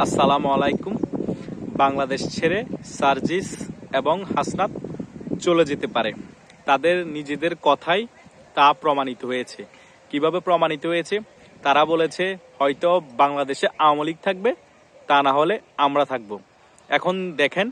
আসসালামু আলাইকুম। বাংলাদেশ ছেড়ে সার্জিস এবং হাসনাত চলে যেতে পারে। তাদের নিজেদের কথাই তা প্রমাণিত হয়েছে। কীভাবে প্রমাণিত হয়েছে? তারা বলেছে, হয়তো বাংলাদেশে আওয়ামী লীগ থাকবে, তা না হলে আমরা থাকব। এখন দেখেন,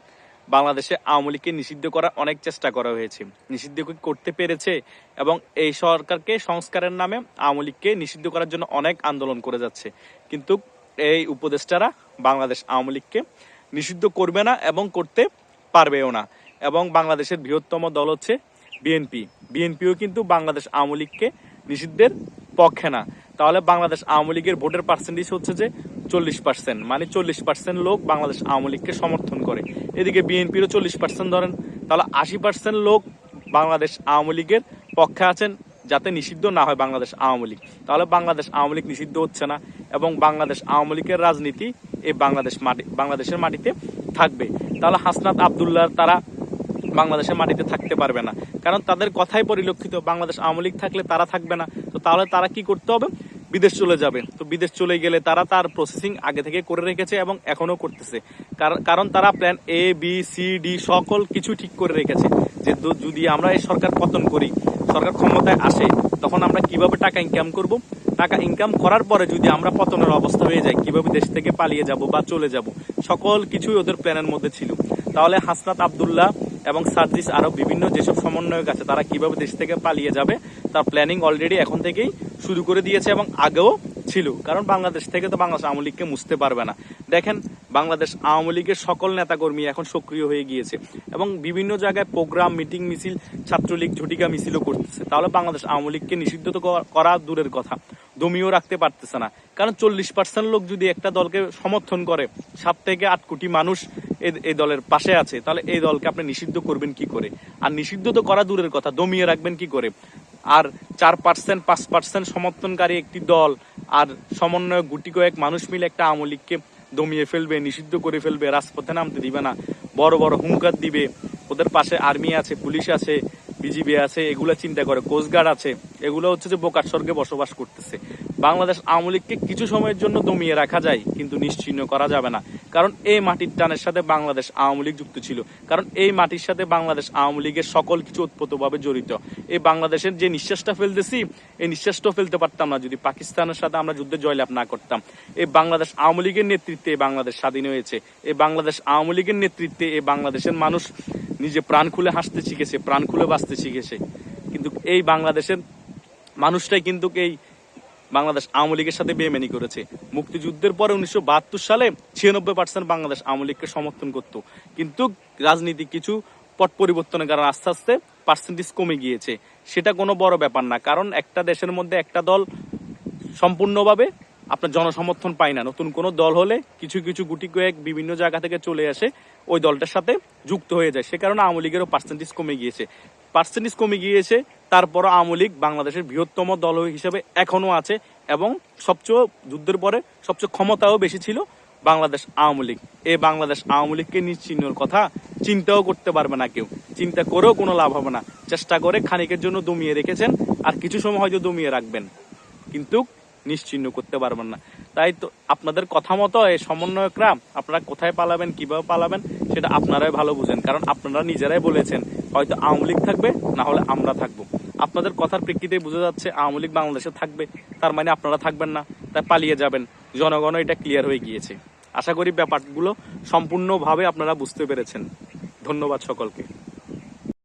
বাংলাদেশে আওয়ামী লীগকে নিষিদ্ধ করার অনেক চেষ্টা করা হয়েছে। নিষিদ্ধ করতে পেরেছে? এবং এই সরকারকে সংস্কারের নামে আওয়ামী লীগকে নিষিদ্ধ করার জন্য অনেক আন্দোলন করে যাচ্ছে। কিন্তু এই উপদেষ্টারা বাংলাদেশ আওয়ামী লীগকে নিষিদ্ধ করবে না এবং করতে পারবেও না। এবং বাংলাদেশের বৃহত্তম দল হচ্ছে বিএনপি। বিএনপিও কিন্তু বাংলাদেশ আওয়ামী লীগকে নিষিদ্ধের পক্ষে না। তাহলে বাংলাদেশ আওয়ামী লীগের ভোটের পার্সেন্টেজ হচ্ছে যে চল্লিশ পার্সেন্ট মানে চল্লিশ পার্সেন্ট লোক বাংলাদেশ আওয়ামী লীগকে সমর্থন করে। এদিকে বিএনপিরও চল্লিশ পার্সেন্ট ধরেন। তাহলে আশি পার্সেন্ট লোক বাংলাদেশ আওয়ামী লীগের পক্ষে আছেন। যাতে নিষিদ্ধ না হয় বাংলাদেশ আওয়ামী লীগ। তাহলে বাংলাদেশ আওয়ামী লীগ নিষিদ্ধ হচ্ছে না এবং বাংলাদেশ আওয়ামী লীগের রাজনীতি এই বাংলাদেশ মাটি, বাংলাদেশের মাটিতে থাকবে। তাহলে হাসনাত আবদুল্লাহ তারা বাংলাদেশের মাটিতে থাকতে পারবে না। কারণ তাদের কথাই পরিলক্ষিত, বাংলাদেশ আওয়ামী লীগ থাকলে তারা থাকবে না। তো তাহলে তারা কি করতে হবে? বিদেশ চলে যাবে। তো বিদেশ চলে গেলে তারা তার প্রসেসিং আগে থেকে করে রেখেছে এবং এখনও করতেছে। কারণ- তারা plan A B C D সকল কিছু ঠিক করে রেখেছে। যে যদি আমরা এই সরকার পতন করি সরকার ক্ষমতায় আসে, তখন আমরা কীভাবে টাকা ইনকাম করব? টাকা ইনকাম করার পরে যদি আমরা পতনের অবস্থা হয়ে যাই কীভাবে দেশ থেকে পালিয়ে যাব বা চলে যাব? সকল কিছুই ওদের প্ল্যানের মধ্যে ছিল। তাহলে হাসনাত আবদুল্লাহ এবং সার্জিস আরও বিভিন্ন যেসব সমন্বয়ক আছে, তারা কীভাবে দেশ থেকে পালিয়ে যাবে, তার প্ল্যানিং অলরেডি এখন থেকেই শুরু করে দিয়েছে এবং আগেও ছিল। কারণ বাংলাদেশ থেকে তো বাংলাদেশ আওয়ামী লীগকে মুছতে পারবে না। দেখেন, বাংলাদেশ আওয়ামী লীগের সকল নেতাকর্মী এখন সক্রিয় হয়ে গিয়েছে এবং বিভিন্ন জায়গায় প্রোগ্রাম, মিটিং, মিছিল, ছাত্রলীগ, ঝটিকা মিছিলও করতেছে। তাহলে বাংলাদেশ আওয়ামী লীগকে নিষিদ্ধ তো করা- দূরের কথা। দমিও রাখতে পারতেছে না। কারণ চল্লিশ পার্সেন্ট লোক যদি একটা দলকে সমর্থন করে, সাত থেকে আট কোটি মানুষ এই দলের পাশে আছে, তাহলে এই দলকে আপনি নিষিদ্ধ করবেন কি করে? আর নিষিদ্ধ তো করা দূরের কথা, দমিয়ে রাখবেন কি করে? আর চার পার্সেন্ট পাঁচ পার্সেন্ট সমর্থনকারী একটি দল আর সমন্বয় গুটি কয়েক মানুষ মিলে একটা আমলিককে দমিয়ে ফেলবে, নিষিদ্ধ করে ফেলবে, রাজপথে নামতে দিবে না। বড় বড় হুঙ্কার দিবে। ওদের পাশে আর্মি আছে, পুলিশ আছে বিজিবি আছে, এগুলো চিন্তা করে। কোস্টগার্ড আছে, এগুলো হচ্ছে যে বোকার স্বর্গে বসবাস করতেছে। বাংলাদেশ আওয়ামী লীগকে কিছু সময়ের জন্য দমিয়ে রাখা যায়, কিন্তু নিশ্চিহ্ন করা যাবে না। কারণ এই মাটির টানের সাথে বাংলাদেশ আওয়ামী লীগ যুক্ত ছিল। কারণ এই মাটির সাথে বাংলাদেশ আওয়ামী লীগের সকল কিছু ওতপ্রোতভাবে জড়িত। এই বাংলাদেশের যে নিঃশ্বাসটা ফেলতেছি, এই নিঃশ্বাসটাও ফেলতে পারতাম না। যদি পাকিস্তানের সাথে আমরা যুদ্ধে জয়লাভ না করতাম, এই বাংলাদেশ আওয়ামী লীগের নেতৃত্বে বাংলাদেশ স্বাধীন হয়েছে। এই বাংলাদেশ আওয়ামী লীগের নেতৃত্বে এই বাংলাদেশের মানুষ নিজে প্রাণ খুলে হাসতে শিখেছে প্রাণ খুলে বাঁচতে শিখেছে কিন্তু এই বাংলাদেশের মানুষটাই কিন্তু এই বাংলাদেশ আওয়ামী লীগের সাথে বেমেনি করেছে। মুক্তিযুদ্ধের পরে উনিশশো বাহাত্তর সালে ছিয়ানব্বই পার্সেন্ট বাংলাদেশ আওয়ামী লীগকে সমর্থন করত। কিন্তু রাজনীতি কিছু পট পরিবর্তনের কারণে আস্তে আস্তে পার্সেন্টেজ কমে গিয়েছে। সেটা কোনো বড় ব্যাপার না, কারণ একটা দেশের মধ্যে একটা দল সম্পূর্ণভাবে আপনার জনসমর্থন পায় না। নতুন কোনো দল হলে কিছু কিছু গুটি কয়েক বিভিন্ন জায়গা থেকে চলে আসে। ওই দলটার সাথে যুক্ত হয়ে যায়। সে কারণে আওয়ামী লীগেরও পার্সেন্টেজ কমে গিয়েছে। পার্সেন্টেজ কমে গিয়েছে, তারপরও আওয়ামী লীগ বাংলাদেশের বৃহত্তম দল হিসেবে এখনও আছে এবং সবচেয়ে যুদ্ধের পরে সবচেয়ে ক্ষমতাও বেশি ছিল বাংলাদেশ আওয়ামী লীগ। এই বাংলাদেশ আওয়ামী লীগকে নিশ্চিহ্নর কথা চিন্তাও করতে পারবে না কেউ। চিন্তা করেও কোনো লাভ হবে না। চেষ্টা করে খানিকের জন্য দমিয়ে রেখেছেন, আর কিছু সময় হয়তো দমিয়ে রাখবেন। কিন্তু নিশ্চিহ্ন করতে পারবেন না। তাই তো আপনাদের কথা মতো এই সমন্বয়করা আপনারা কোথায় পালাবেন, কীভাবে পালাবেন, সেটা আপনারাই ভালো বুঝেন। কারণ আপনারা নিজেরাই বলেছেন, হয়তো আওয়ামী লীগ থাকবে, না হলে আমরা থাকব। আপনাদের কথার প্রেক্ষিতে বোঝা যাচ্ছে, আওয়ামী লীগ বাংলাদেশে থাকবে, তার মানে আপনারা থাকবেন না, তাই পালিয়ে যাবেন। জনগণও এটা ক্লিয়ার হয়ে গিয়েছে। আশা করি ব্যাপারগুলো সম্পূর্ণভাবে আপনারা বুঝতে পেরেছেন। ধন্যবাদ সকলকে।